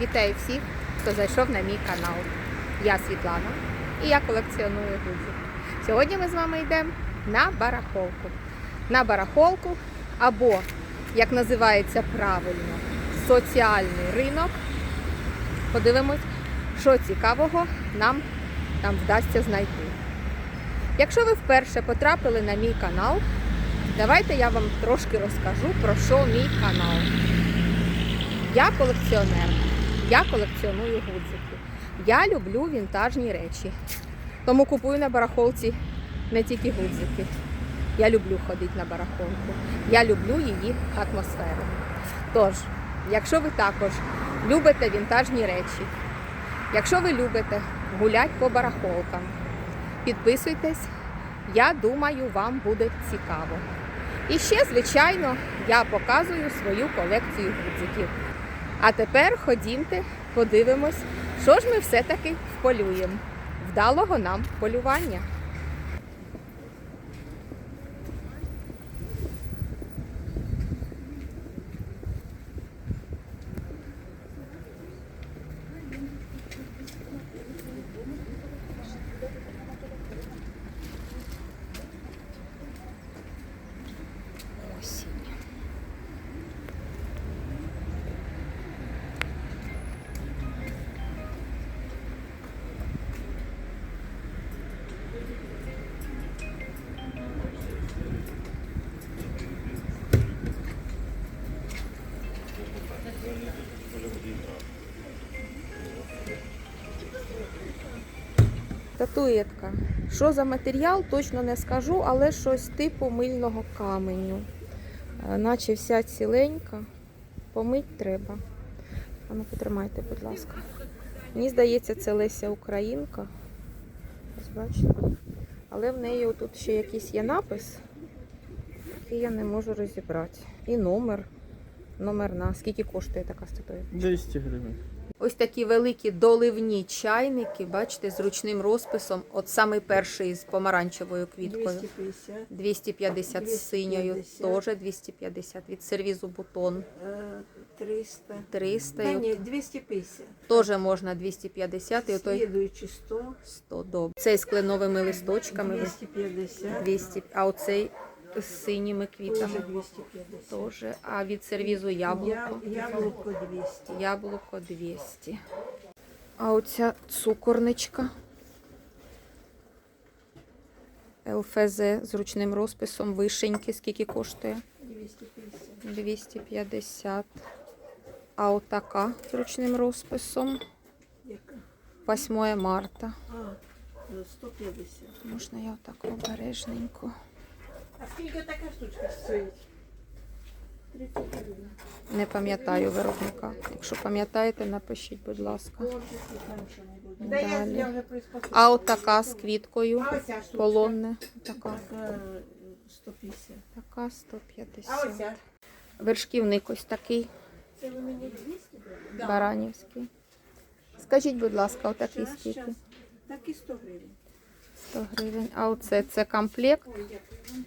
Вітаю всіх, хто зайшов на мій канал. Я Світлана і я колекціоную гудзики. Сьогодні ми з вами йдемо на барахолку. На барахолку або, як називається правильно, соціальний ринок. Подивимось, що цікавого нам там вдасться знайти. Якщо ви вперше потрапили на мій канал, давайте я вам трошки розкажу про що мій канал. Я колекціонер. Я колекціоную гудзики. Я люблю вінтажні речі. Тому купую на барахолці не тільки гудзики. Я люблю ходити на барахолку. Я люблю її атмосферу. Тож, якщо ви також любите вінтажні речі, якщо ви любите гуляти по барахолкам, підписуйтесь. Я думаю, вам буде цікаво. І ще, звичайно, я показую свою колекцію гудзиків. А тепер ходімте, подивимось, що ж ми все-таки вполюємо. Вдалого нам полювання. Татуєтка. Що за матеріал, точно не скажу, але щось типу мильного каменю. Е, Наче вся ціленька. Помить треба. А ну потримайте, будь ласка. Мені здається, це Леся Українка. Ось бачите. Але в неї тут ще якийсь є напис, який я не можу розібрати. І номер. Номерна. Скільки коштує така статуя? 200 гривень. Ось такі великі доливні чайники, бачите, з ручним розписом. От самий перший з помаранчевою квіткою. 250, 250 з синьою, 250. теж 250. Від сервізу бутон е, 300. 300. Та ні, 250. Теж можна 250 і Слідуючи 100, 100 добре. Цей з кленовими листочками 250, 200, а оцей з синіми квітами 250. теж. А від сервізу яблуко. Я, яблуко 200. Яблуко 200. А оця цукорничка. ЛФЗ з ручним розписом вишеньки. Скільки коштує? 250. 250. А отака з ручним розписом. Яка? 8 марта. А, е, 150. Можна я отак обережненько. А скільки така штучка стоїть? 30 гривень. Не пам'ятаю виробника. Якщо пам'ятаєте, напишіть, будь ласка. Да я, Далі. я вже приспособила. А отака з квіткою. А оця штучка? Полонне. Така. Така е, 150. Така А 150. оця? Вершківник ось такий. Це ви мені 200 брали? Баранівський. Скажіть, будь ласка, отакий Щас, скільки? щас. Так і 100 гривень. 100 гривень. А оце це комплект Ой, дякую.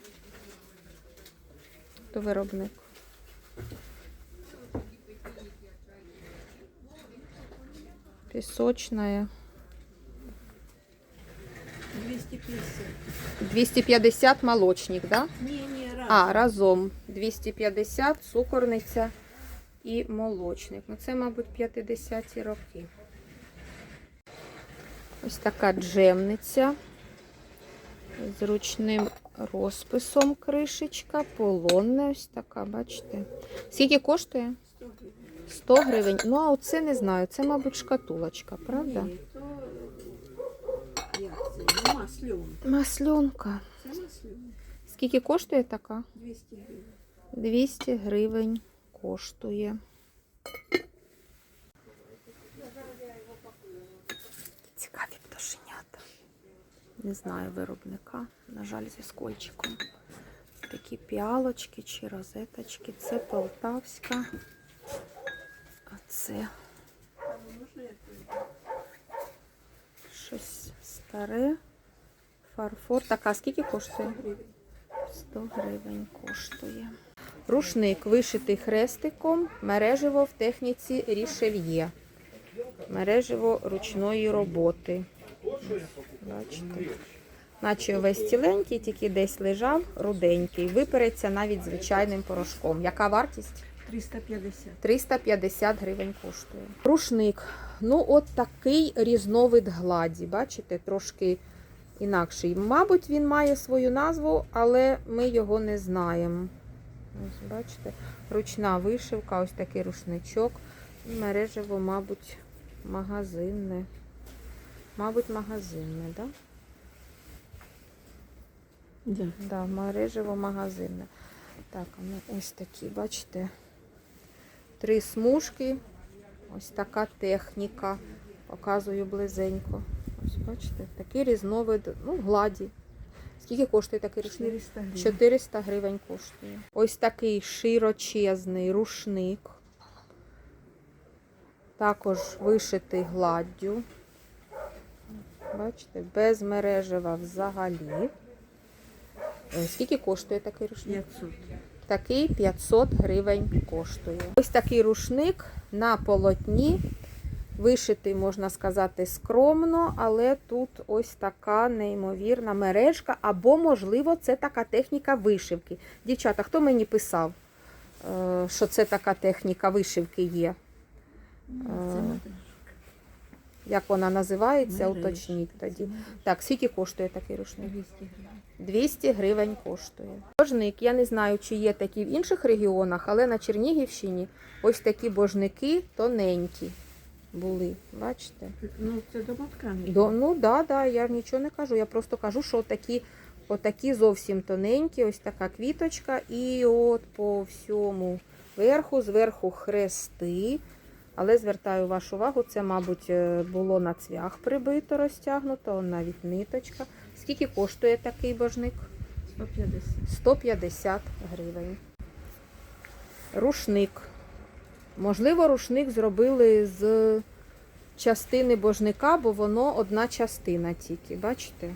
До виробник. Пісочна. 250. 250 молочник, да? Ні, ні, раз. А, разом 250, цукорниця і молочник. Ну це, мабуть, 50-ті роки. Ось така джемниця з ручним розписом кришечка, полонна ось така, бачите. Скільки коштує? 100 гривень. Ну, а оце не знаю, це, мабуть, шкатулочка, правда? Ні, то як це? Ну. Масльонка. Це маслюн. Скільки коштує така? 200 гривень. 200 гривень коштує. Не знаю виробника, на жаль, зі скольчиком. Такі піалочки чи розеточки. Це полтавська. А це щось старе. Фарфор. Така скільки коштує? Гривень. 100 гривень коштує. Рушник вишитий хрестиком, мережево в техніці рішев'є. Мережево ручної роботи. Бачите? Наче увесь ціленький, тільки десь лежав руденький. Випереться навіть звичайним порошком. Яка вартість? 350. 350 гривень коштує. Рушник. Ну, от такий різновид гладі. Бачите, трошки інакший. Мабуть, він має свою назву, але ми його не знаємо. Ось, бачите, ручна вишивка, ось такий рушничок. Мережево, мабуть, магазинне. Мабуть, магазинне, так? Да? Да. Да, мережево магазинне. Так, ну ось такі, бачите, три смужки. Ось така техніка. Показую близенько. Ось бачите, такий різновид, ну, гладі. Скільки коштує такий рушник? 400 гривень. 400 гривень коштує. Ось такий широчезний рушник. Також вишитий гладдю. Бачите, без мережева взагалі. Е, Скільки коштує такий рушник? 500. Такий 500 гривень коштує. Ось такий рушник на полотні. Вишитий, можна сказати, скромно, але тут ось така неймовірна мережка, або, можливо, це така техніка вишивки. Дівчата, хто мені писав, е, що це така техніка вишивки є? Це Е. Як вона називається? Уточніть тоді. Так, скільки коштує такий рушник? 200 гривень. 200 гривень коштує. Божник, я не знаю, чи є такі в інших регіонах, але на Чернігівщині ось такі божники тоненькі були. Бачите? Ну, це домотканий. До, ну да, да, я нічого не кажу. Я просто кажу, що такі, отакі зовсім тоненькі, ось така квіточка, і от по всьому верху, зверху хрести. Але звертаю вашу увагу, це, мабуть, е, було на цвях прибито, розтягнуто, навіть ниточка. Скільки коштує такий божник? 150. 150 гривень. Рушник. Можливо, рушник зробили з частини божника, бо воно одна частина тільки. Бачите?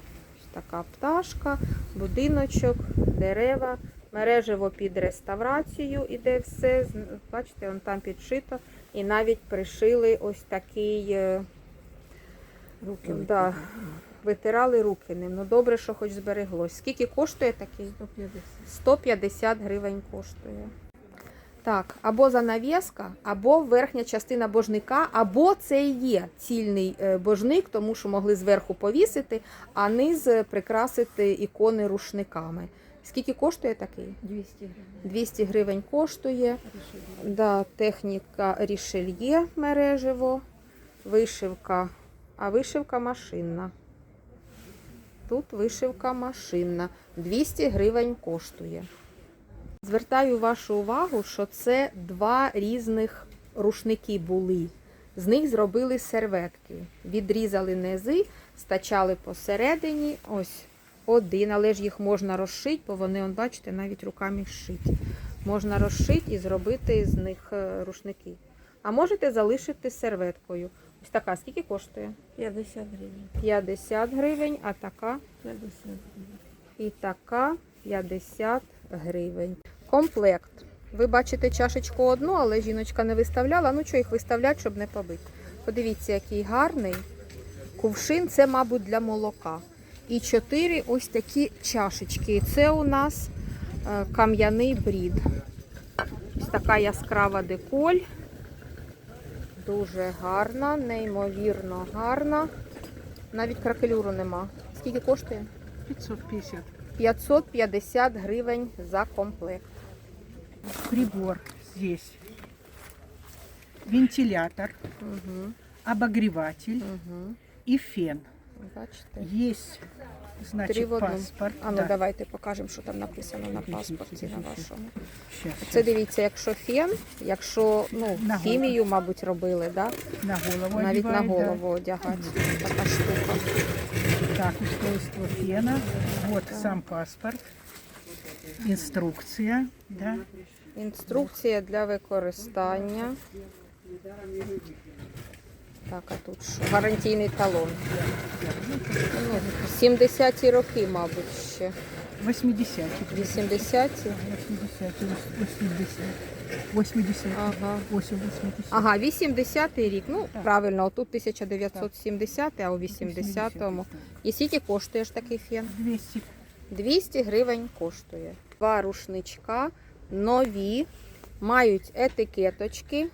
Така пташка, будиночок, дерева, мережево під реставрацію іде все. Бачите, он там підшито. І навіть пришили ось такий, е, Руки Да. витирали руки ним. Ну добре, що хоч збереглось. Скільки коштує такий? 150. 150 гривень коштує. Так, або занавіска, або верхня частина божника, або це і є цільний е, божник, тому що могли зверху повісити, а низ е, прикрасити ікони рушниками. Скільки коштує такий? 200 гривень. 200 гривень коштує. Решили. Да, техніка рішельє мережево, вишивка, а вишивка машинна. Тут вишивка машинна. 200 гривень коштує. Звертаю вашу увагу, що це два різних рушники були. З них зробили серветки. Відрізали низи, стачали посередині. Ось один, але ж їх можна розшити, бо вони, он, бачите, навіть руками шиті. Можна розшити і зробити з них е, рушники. А можете залишити серветкою. Ось така, скільки коштує? 50 гривень. 50 гривень, а така 50 гривень. і така 50 гривень. Комплект. Ви бачите чашечку одну, але жіночка не виставляла. Ну що їх виставляти, щоб не побити. Подивіться, який гарний. Кувшин це, мабуть, для молока. І чотири ось такі чашечки. Це у нас е, кам'яний брід. Ось така яскрава деколь. Дуже гарна, неймовірно гарна. Навіть кракелюру нема. Скільки коштує? 550. 550 гривень за комплект. прибор здесь. Вентилятор, Угу, обогреватель угу. и фен. Бачите? Есть, Три значит, в одному. паспорт. А ну да. давайте покажемо, що там написано на паспорті на вашому. Щас, Це дивіться, якщо фен, якщо ну, На хімію, мабуть, робили, да? на голову навіть на одевают, да. голову одягати. Така штука. Так, устройство фена. Вот сам паспорт. Инструкция, да. Інструкція для використання. Так, а тут що? Гарантійний талон. Ну, 70-ті роки, мабуть, ще. 80 80-ті. 80 80 80. Ага. 8, 80. Ага, 80-й рік. Ну, Так. правильно, тут 1970, а у 80-му. І скільки коштує ж такий фен? 200. 200 гривень коштує. Два рушничка нові, мають етикеточки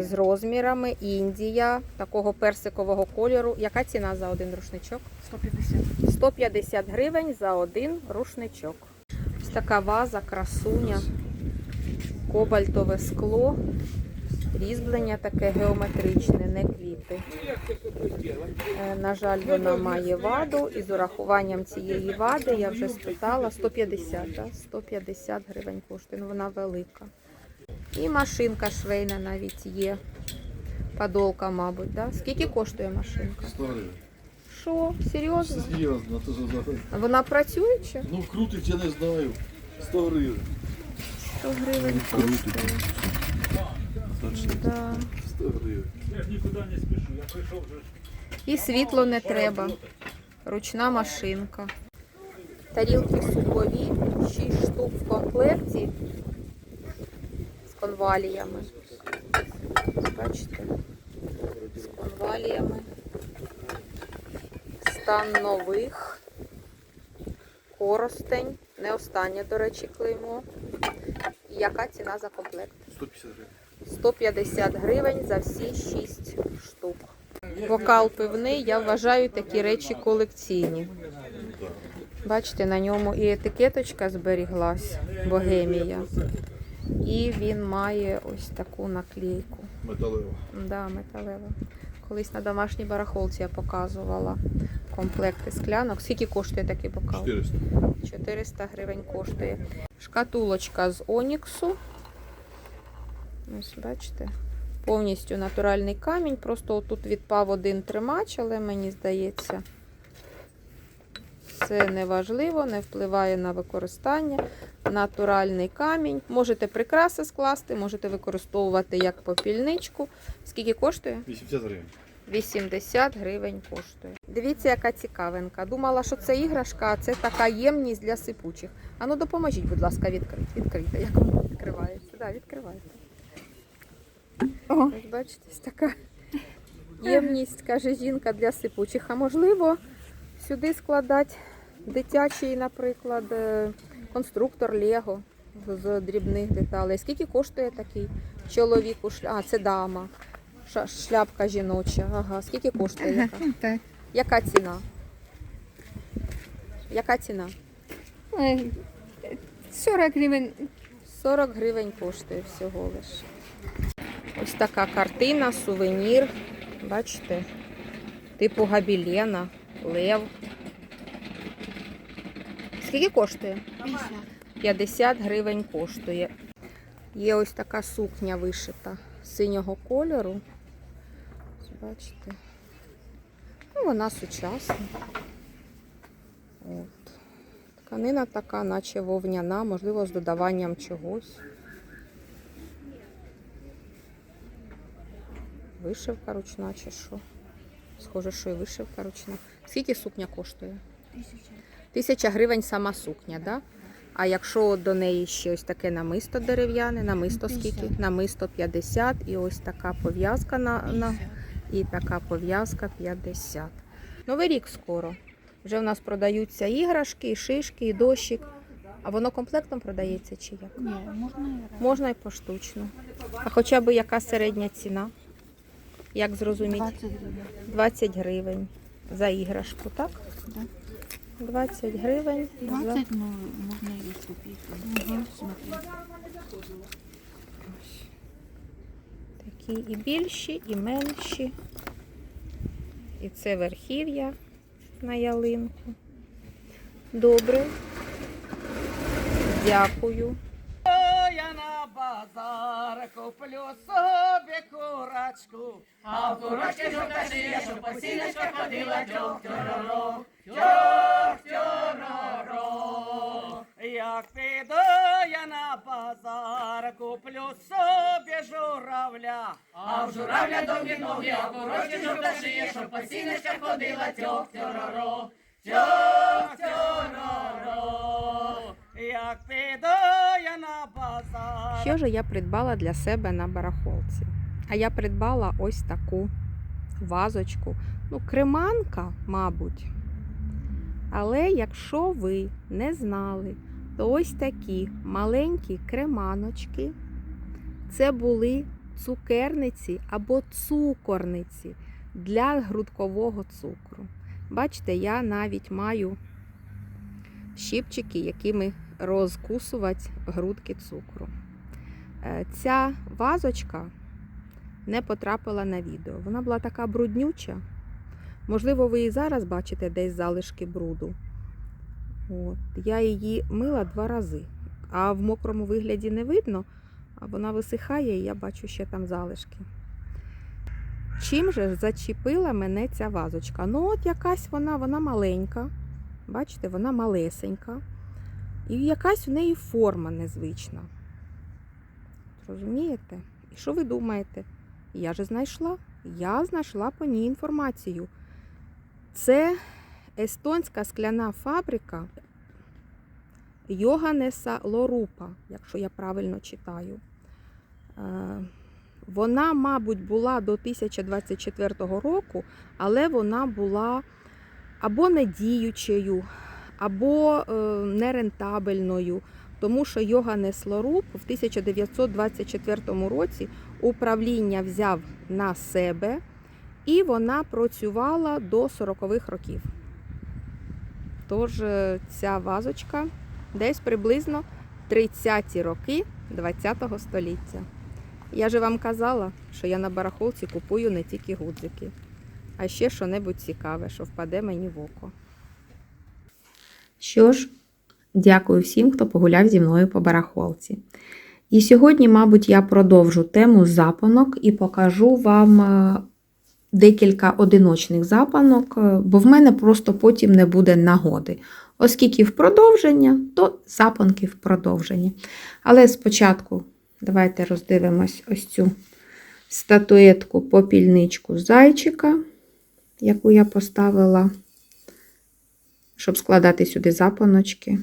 з розмірами Індія, такого персикового кольору. Яка ціна за один рушничок? 150. 150 гривень за один рушничок. Ось така ваза, красуня, кобальтове скло, різьблення таке геометричне, не квіти. Е, На жаль, вона має ваду, і з урахуванням цієї вади я вже спитала 150, да? 150 гривень коштує, ну вона велика. І машинка швейна навіть є. Подолка, мабуть, да? Скільки коштує машинка? 100 гривень. Що, серйозно? Серйозно, то що за... Вона працює чи? Ну, крутить, я не знаю. 100 гривень. 100 гривень Крутить. коштує. Точно, Да. 100 гривень. Я ж нікуди не спішу, я прийшов вже. І світло не треба. Ручна машинка. Тарілки супові, 6 штук в комплекті конваліями. Бачите? З конваліями. Стан нових. Коростень. Не останнє, до речі, клеймо. Яка ціна за комплект? 150 гривень. 150 гривень за всі 6 штук. Вокал пивний, я вважаю такі речі колекційні. Бачите, на ньому і етикеточка зберіглась, богемія. І він має ось таку наклейку. Металева. Да, металева. Колись на домашній барахолці я показувала комплекти склянок. Скільки коштує такий бокал? 400. 400 гривень коштує. Шкатулочка з оніксу. Ось бачите. Повністю натуральний камінь. Просто отут відпав один тримач, але мені здається, це не важливо, не впливає на використання. Натуральний камінь. Можете прикраси скласти, можете використовувати як попільничку. Скільки коштує? 80 гривень. 80 гривень коштує. Дивіться, яка цікавинка. Думала, що це іграшка, а це така ємність для сипучих. А ну допоможіть, будь ласка, відкрити. Відкрийте, як воно відкривається. Да, відкривайте. Ось бачите, така ємність, каже жінка, для сипучих. А можливо, сюди складати дитячий, наприклад, е, конструктор Лего з- дрібних деталей. Скільки коштує такий чоловіку. А, це дама. Шляпка жіноча. Ага. Скільки коштує? Яка? Так. Яка ціна? Яка ціна? 40 гривень 40 гривень коштує всього лише. Ось така картина, сувенір. Бачите? Типу габілена, лев. Скільки коштує? 50 гривень коштує. Є ось така сукня вишита синього кольору. Бачите? Ну, вона сучасна. От. Тканина така, наче вовняна, можливо, з додаванням чогось. Вишивка ручна чи що? Схоже, що і вишивка ручна. Скільки сукня коштує? Тисяча гривень сама сукня, да? А якщо до неї ще ось таке намисто дерев'яне, намисто скільки? Намисто 50 і ось така пов'язка на, на і така пов'язка 50. Новий рік скоро. Вже в нас продаються іграшки, і шишки, і дощик. А воно комплектом продається чи як? Ні, можна і Можна і поштучно. А хоча б яка середня ціна? Як зрозуміти? 20 гривень. 20 гривень за іграшку, так? Да. 20 гривень. за 20, ну, можна і купити. Смотри. Такі і більші, і менші. І це верхів'я на ялинку. Добре. Дякую. Я на базар куплю собі курочку, а в курочці жовта шия, щоб по сіночках ходила тьох-тьороро, тьох-тьороро. Як піду я на базар, куплю собі журавля, а в журавля довгі ноги, а в курочці жовта шия, щоб по сіночках ходила тьох-тьороро, тьох-тьороро. Як піду я на базар. Що ж я придбала для себе на барахолці? А я придбала ось таку вазочку. Ну, креманка, мабуть. Але якщо ви не знали, то ось такі маленькі креманочки це були цукерниці або цукорниці для грудкового цукру. Бачите, я навіть маю щипчики, якими розкусувати грудки цукру. Е, Ця вазочка не потрапила на відео. Вона була така бруднюча. Можливо, ви і зараз бачите десь залишки бруду. От. Я її мила два рази, а в мокрому вигляді не видно, а вона висихає, і я бачу ще там залишки. Чим же зачепила мене ця вазочка? Ну, от якась вона, вона маленька. Бачите, вона малесенька. І якась у неї форма незвична. Розумієте? І що ви думаєте? Я же знайшла. Я знайшла по ній інформацію. Це естонська скляна фабрика Йоганнеса Лорупа, якщо я правильно читаю. Е, Вона, мабуть, була до 1024 року, але вона була або недіючою, або е, нерентабельною, тому що Йоганнес Лоруп в 1924 році управління взяв на себе, і вона працювала до 40-х років. Тож е, ця вазочка десь приблизно 30-ті роки ХХ століття. Я же вам казала, що я на барахолці купую не тільки гудзики, а ще що-небудь цікаве, що впаде мені в око. Що ж, дякую всім, хто погуляв зі мною по барахолці. І сьогодні, мабуть, я продовжу тему запанок і покажу вам е, декілька одиночних запанок, е, бо в мене просто потім не буде нагоди. Оскільки в продовження, то запанки в продовження. Але спочатку давайте роздивимось ось цю статуетку попільничку зайчика, яку я поставила, щоб складати сюди запаночки.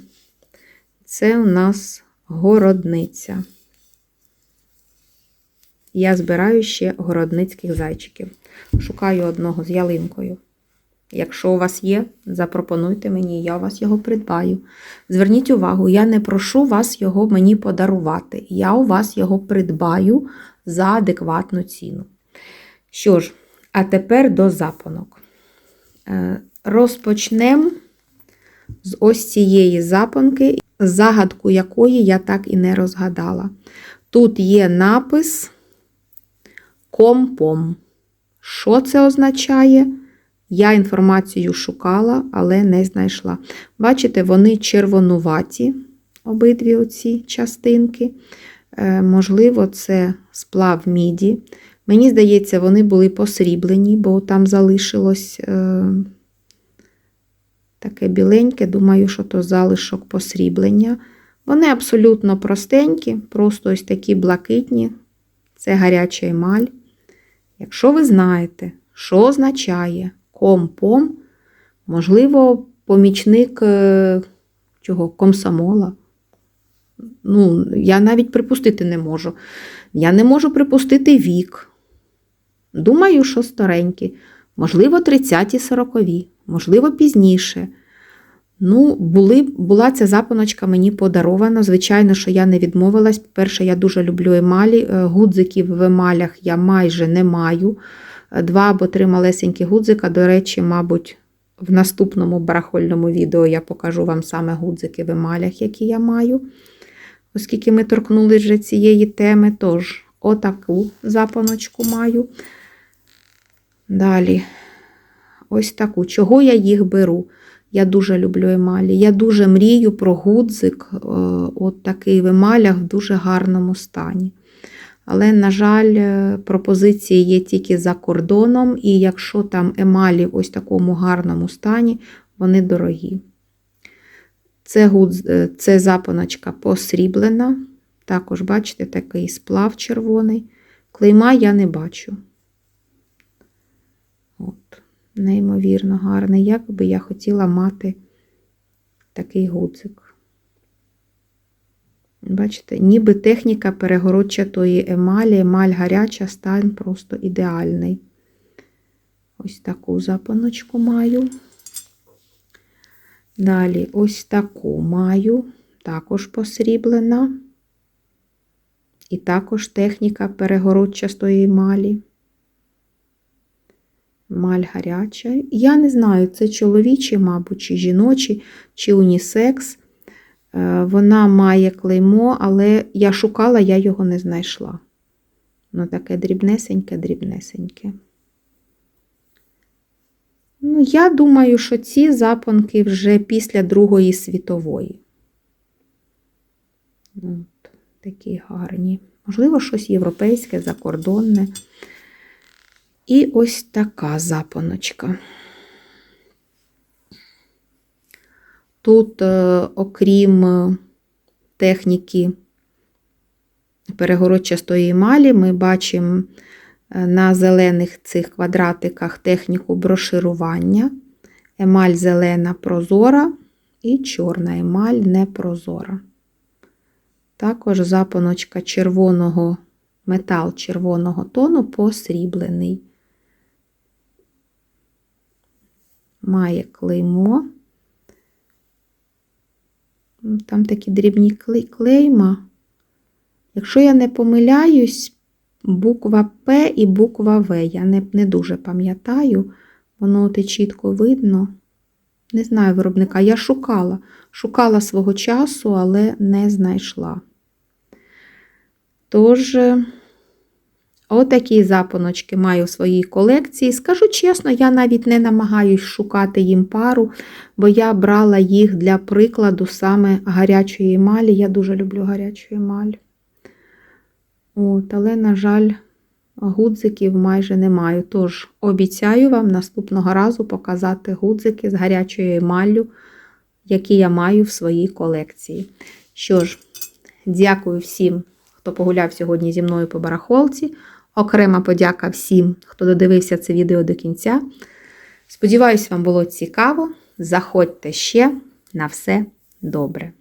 Це у нас городниця. Я збираю ще городницьких зайчиків. Шукаю одного з ялинкою. Якщо у вас є, запропонуйте мені, я у вас його придбаю. Зверніть увагу, я не прошу вас його мені подарувати. Я у вас його придбаю за адекватну ціну. Що ж, а тепер до запонок. Е, Розпочнемо з ось цієї запонки, загадку якої я так і не розгадала. Тут є напис компом. Що це означає? Я інформацію шукала, але не знайшла. Бачите, вони червонуваті, обидві оці частинки. Е, можливо, це сплав міді. Мені здається, вони були посріблені, бо там залишилось е, таке біленьке. Думаю, що то залишок посріблення. Вони абсолютно простенькі, просто ось такі блакитні. Це гаряча емаль. Якщо ви знаєте, що означає компом, можливо, помічник е, чого, комсомола. Ну, я навіть припустити не можу. Я не можу припустити вік. Думаю, що старенькі. Можливо, 30-ті 40-ві, можливо, пізніше. Ну, були, була ця запоночка мені подарована. Звичайно, що я не відмовилась. По-перше, я дуже люблю емалі. Е, Гудзиків в емалях я майже не маю. Е, Два або три малесенькі гудзика. До речі, мабуть, в наступному барахольному відео я покажу вам саме гудзики в емалях, які я маю. Оскільки ми торкнули вже цієї теми, тож отаку запоночку маю. Далі, ось таку. Чого я їх беру? Я дуже люблю емалі. Я дуже мрію про гудзик, е, от такий в емалях в дуже гарному стані. Але, на жаль, е, пропозиції є тільки за кордоном, і якщо там емалі в ось такому гарному стані, вони дорогі. Це, гудз, е, це запоночка посріблена. Також, бачите, такий сплав червоний. Клейма я не бачу. Неймовірно гарний. Як би я хотіла мати такий гудзик. Бачите, ніби техніка перегородчатої емалі, емаль гаряча, стан просто ідеальний. Ось таку запаночку маю. Далі ось таку маю, також посріблена. І також техніка перегородчастої емалі. Маль гаряча. Я не знаю, це чоловічі, мабуть, чи жіночі, чи унісекс. Е, Вона має клеймо, але я шукала, я його не знайшла. Ну, таке дрібнесеньке, дрібнесеньке. Ну, я думаю, що ці запонки вже після Другої світової. От, такі гарні. Можливо, щось європейське, закордонне. І ось така запоночка. Тут, е, окрім е, техніки перегородчастої емалі, ми бачимо е, на зелених цих квадратиках техніку броширування. Емаль зелена прозора і чорна емаль непрозора. Також запоночка червоного, метал червоного тону посріблений. Має клеймо. Там такі дрібні клейма. Якщо я не помиляюсь, буква П і буква В. Я не, не дуже пам'ятаю, воно і чітко видно. Не знаю виробника. Я шукала. Шукала свого часу, але не знайшла. Тож, е, отакі запоночки маю в своїй колекції. Скажу чесно, я навіть не намагаюсь шукати їм пару, бо я брала їх для прикладу саме гарячої емалі. Я дуже люблю гарячу емаль. От, але, на жаль, гудзиків майже не маю. Тож обіцяю вам наступного разу показати гудзики з гарячою емаллю, які я маю в своїй колекції. Що ж, дякую всім, хто погуляв сьогодні зі мною по барахолці. Окрема подяка всім, хто додивився це відео до кінця. Сподіваюсь, вам було цікаво. Заходьте ще на все добре.